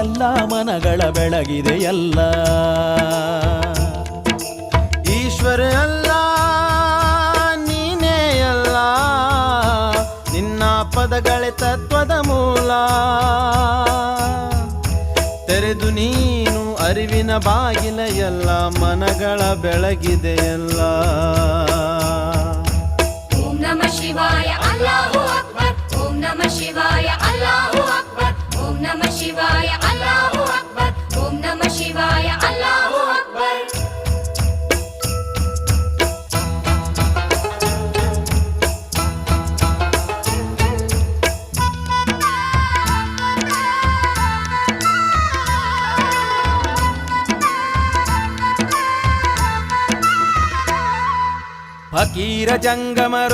ಎಲ್ಲ ಮನಗಳ ಬೆಳಗಿದೆ ಎಲ್ಲ ಈಶ್ವರ ಅಲ್ಲ ನೀನೇ ಅಲ್ಲ ನಿನ್ನ ಪದಗಳೇ ತತ್ವದ ಮೂಲ. ತೆರೆದು ನೀನು ಅರಿವಿನ ಬಾಗಿಲ ಎಲ್ಲ ಮನಗಳ ಬೆಳಗಿದೆ ಎಲ್ಲ ಓಂ ನಮ ಶಿವಾಯ ಅಲ್ಲಾಹು शिवाय अल्लाहु अकबर। ॐ नमः नम शि अलाहीर जङ्गम